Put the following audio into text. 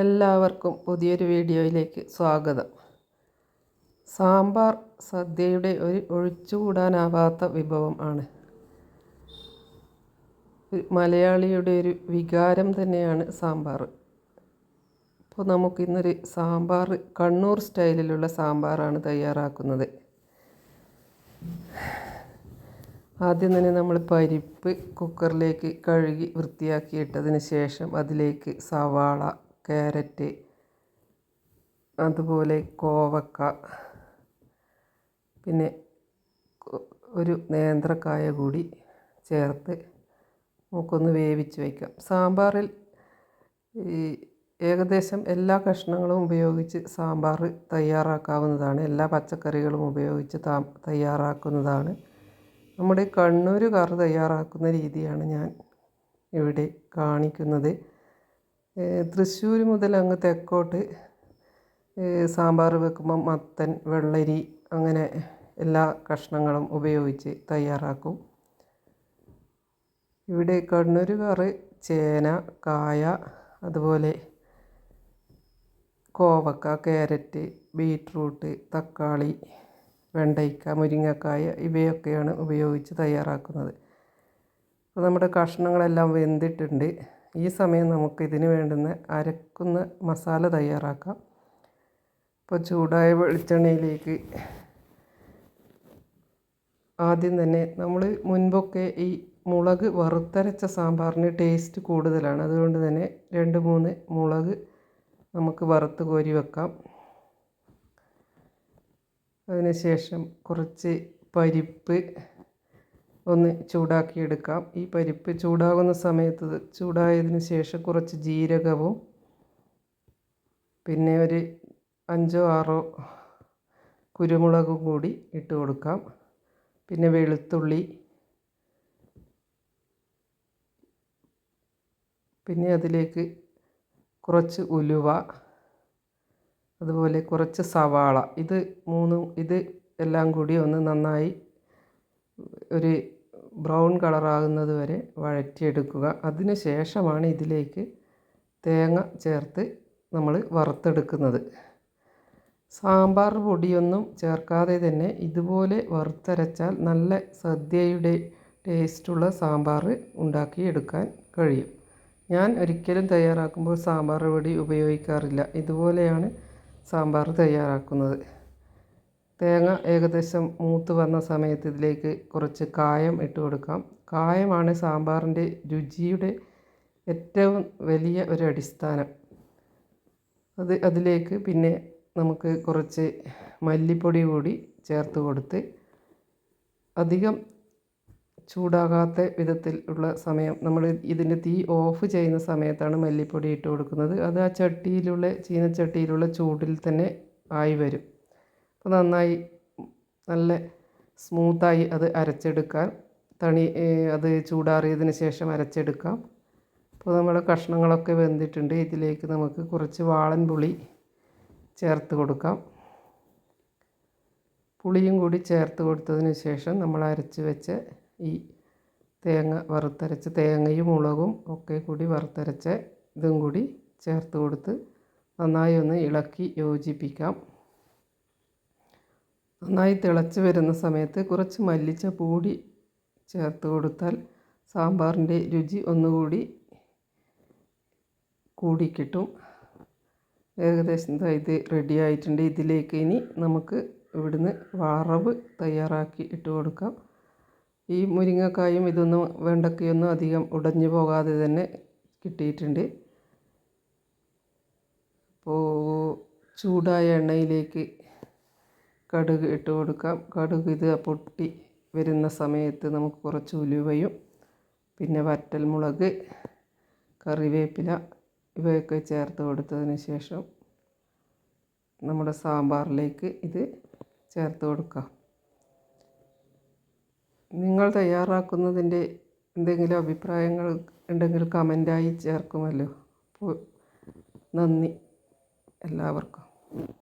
എല്ലാവർക്കും പുതിയൊരു വീഡിയോയിലേക്ക് സ്വാഗതം. സാമ്പാർ സദ്യയുടെ ഒരു ഒഴിച്ചുകൂടാനാവാത്ത വിഭവം ആണ്. മലയാളിയുടെ ഒരു വികാരം തന്നെയാണ് സാമ്പാർ. അപ്പോൾ നമുക്കിന്നൊരു സാമ്പാർ കണ്ണൂർ സ്റ്റൈലിലുള്ള സാമ്പാറാണ് തയ്യാറാക്കുന്നത്. ആദ്യം തന്നെ നമ്മൾ പരിപ്പ് കുക്കറിലേക്ക് കഴുകി വൃത്തിയാക്കിയിട്ടതിന് ശേഷം അതിലേക്ക് സവാള ക്യാരറ്റ് അതുപോലെ കോവക്ക പിന്നെ ഒരു നേന്ത്രക്കായ കൂടി ചേർത്ത് നമുക്കൊന്ന് വേവിച്ച് വയ്ക്കാം. സാമ്പാറിൽ ഈ ഏകദേശം എല്ലാ കഷ്ണങ്ങളും ഉപയോഗിച്ച് സാമ്പാർ തയ്യാറാക്കാവുന്നതാണ്. എല്ലാ പച്ചക്കറികളും ഉപയോഗിച്ച് താ തയ്യാറാക്കുന്നതാണ്. നമ്മുടെ കണ്ണൂർ കറി തയ്യാറാക്കുന്ന രീതിയാണ് ഞാൻ ഇവിടെ കാണിക്കുന്നത്. തൃശ്ശൂർ മുതൽ അങ്ങ് തെക്കോട്ട് സാമ്പാർ വെക്കുമ്പം മത്തൻ വെള്ളരി അങ്ങനെ എല്ലാ കഷ്ണങ്ങളും ഉപയോഗിച്ച് തയ്യാറാക്കും. ഇവിടെ കണ്ണൂർ കറ് ചേന കായ അതുപോലെ കോവക്ക ക്യാരറ്റ് ബീട്രൂട്ട് തക്കാളി വെണ്ടയ്ക്ക മുരിങ്ങക്കായ ഇവയൊക്കെയാണ് ഉപയോഗിച്ച് തയ്യാറാക്കുന്നത്. അപ്പോൾ നമ്മുടെ കഷ്ണങ്ങളെല്ലാം വെന്തിട്ടുണ്ട്. ഈ സമയം നമുക്ക് ഇതിന് വേണ്ടുന്ന അരക്കുന്ന മസാല തയ്യാറാക്കാം. ഇപ്പോൾ ചൂടായ വെളിച്ചെണ്ണയിലേക്ക് ആദ്യം തന്നെ നമ്മൾ മുൻപൊക്കെ ഈ മുളക് വറുത്തരച്ച സാമ്പാറിന് ടേസ്റ്റ് കൂടുതലാണ്. അതുകൊണ്ട് തന്നെ രണ്ട് മൂന്ന് മുളക് നമുക്ക് വറുത്ത് കോരി വെക്കാം. അതിനുശേഷം കുറച്ച് പരിപ്പ് ഒന്ന് ചൂടാക്കിയെടുക്കാം. ഈ പരിപ്പ് ചൂടാകുന്ന സമയത്ത് ചൂടായതിന് ശേഷം കുറച്ച് ജീരകവും പിന്നെ ഒരു അഞ്ചോ ആറോ കുരുമുളകും കൂടി ഇട്ട് കൊടുക്കാം. പിന്നെ വെളുത്തുള്ളി പിന്നെ അതിലേക്ക് കുറച്ച് ഉലുവ അതുപോലെ കുറച്ച് സവാള. ഇത് മൂന്നും ഇത് എല്ലാം കൂടി ഒന്ന് നന്നായി ഒരു ബ്രൗൺ കളറാകുന്നത് വരെ വഴറ്റിയെടുക്കുക. അതിന് ശേഷമാണ് ഇതിലേക്ക് തേങ്ങ ചേർത്ത് നമ്മൾ വറുത്തെടുക്കുന്നത്. സാമ്പാർ പൊടിയൊന്നും ചേർക്കാതെ തന്നെ ഇതുപോലെ വറുത്തരച്ചാൽ നല്ല സദ്യയുടെ ടേസ്റ്റുള്ള സാമ്പാർ ഉണ്ടാക്കിയെടുക്കാൻ കഴിയും. ഞാൻ ഒരിക്കലും തയ്യാറാക്കുമ്പോൾ സാമ്പാർ പൊടി ഉപയോഗിക്കാറില്ല. ഇതുപോലെയാണ് സാമ്പാർ തയ്യാറാക്കുന്നത്. തേങ്ങ ഏകദേശം മൂത്ത് വന്ന സമയത്ത് ഇതിലേക്ക് കുറച്ച് കായം ഇട്ട് കൊടുക്കാം. കായമാണ് സാമ്പാറിന്റെ രുചിയുടെ ഏറ്റവും വലിയ ഒരു അടിസ്ഥാനം. അത് അതിലേക്ക് പിന്നെ നമുക്ക് കുറച്ച് മല്ലിപ്പൊടി കൂടി ചേർത്ത് കൊടുത്ത് അധികം ചൂടാകാത്ത വിധത്തിൽ ഉള്ള സമയം നമ്മൾ ഇതിന്റെ തീ ഓഫ് ചെയ്യുന്ന സമയത്താണ് മല്ലിപ്പൊടി ഇട്ട് കൊടുക്കുന്നത്. അത് ആ ചട്ടിയിലുള്ള ചീനച്ചട്ടിയിലുള്ള ചൂടിൽ തന്നെ ആയി വരും. നന്നായി നല്ല സ്മൂത്തായി അത് അരച്ചെടുക്കാൻ തണി അത് ചൂടാറിയതിന് ശേഷം അരച്ചെടുക്കാം. അപ്പോൾ നമ്മുടെ കഷ്ണങ്ങളൊക്കെ വെന്തിട്ടുണ്ട്. ഇതിലേക്ക് നമുക്ക് കുറച്ച് വാളൻ പുളി ചേർത്ത് കൊടുക്കാം. പുളിയും കൂടി ചേർത്ത് കൊടുത്തതിന് ശേഷം നമ്മൾ അരച്ച് വെച്ച ഈ തേങ്ങ വറുത്തരച്ച തേങ്ങയും മുളകും ഒക്കെ കൂടി വറുത്തരച്ച ഇതും കൂടി ചേർത്ത് കൊടുത്ത് നന്നായി ഒന്ന് ഇളക്കി യോജിപ്പിക്കാം. നന്നായി തിളച്ച് വരുന്ന സമയത്ത് കുറച്ച് മല്ലിച്ചപ്പ് കൂടി ചേർത്ത് കൊടുത്താൽ സാമ്പാറിന്റെ രുചി ഒന്നുകൂടി കൂടി കിട്ടും. ഏകദേശം ഇത് റെഡി ആയിട്ടുണ്ട്. ഇതിലേക്ക് ഇനി നമുക്ക് ഇവിടുന്ന് വറവ് തയ്യാറാക്കി ഇട്ട് കൊടുക്കാം. ഈ മുരിങ്ങക്കായും ഇതൊന്നും വെണ്ടക്കയൊന്നും അധികം ഉടഞ്ഞു പോകാതെ തന്നെ കിട്ടിയിട്ടുണ്ട്. അപ്പോൾ ചൂടായ എണ്ണയിലേക്ക് കടുക് ഇട്ട് കൊടുക്കാം. കടുക് ഇത് പൊട്ടി വരുന്ന സമയത്ത് നമുക്ക് കുറച്ച് ഉലുവയും പിന്നെ വറ്റൽമുളക് കറിവേപ്പില ഇവയൊക്കെ ചേർത്ത് കൊടുത്തതിന് ശേഷം നമ്മുടെ സാമ്പാറിലേക്ക് ഇത് ചേർത്ത് കൊടുക്കാം. നിങ്ങൾ തയ്യാറാക്കുന്നതിന്റെ എന്തെങ്കിലും അഭിപ്രായങ്ങൾ ഉണ്ടെങ്കിൽ കമന്റായി ചേർക്കുമല്ലോ. അപ്പോൾ നന്ദി എല്ലാവർക്കും.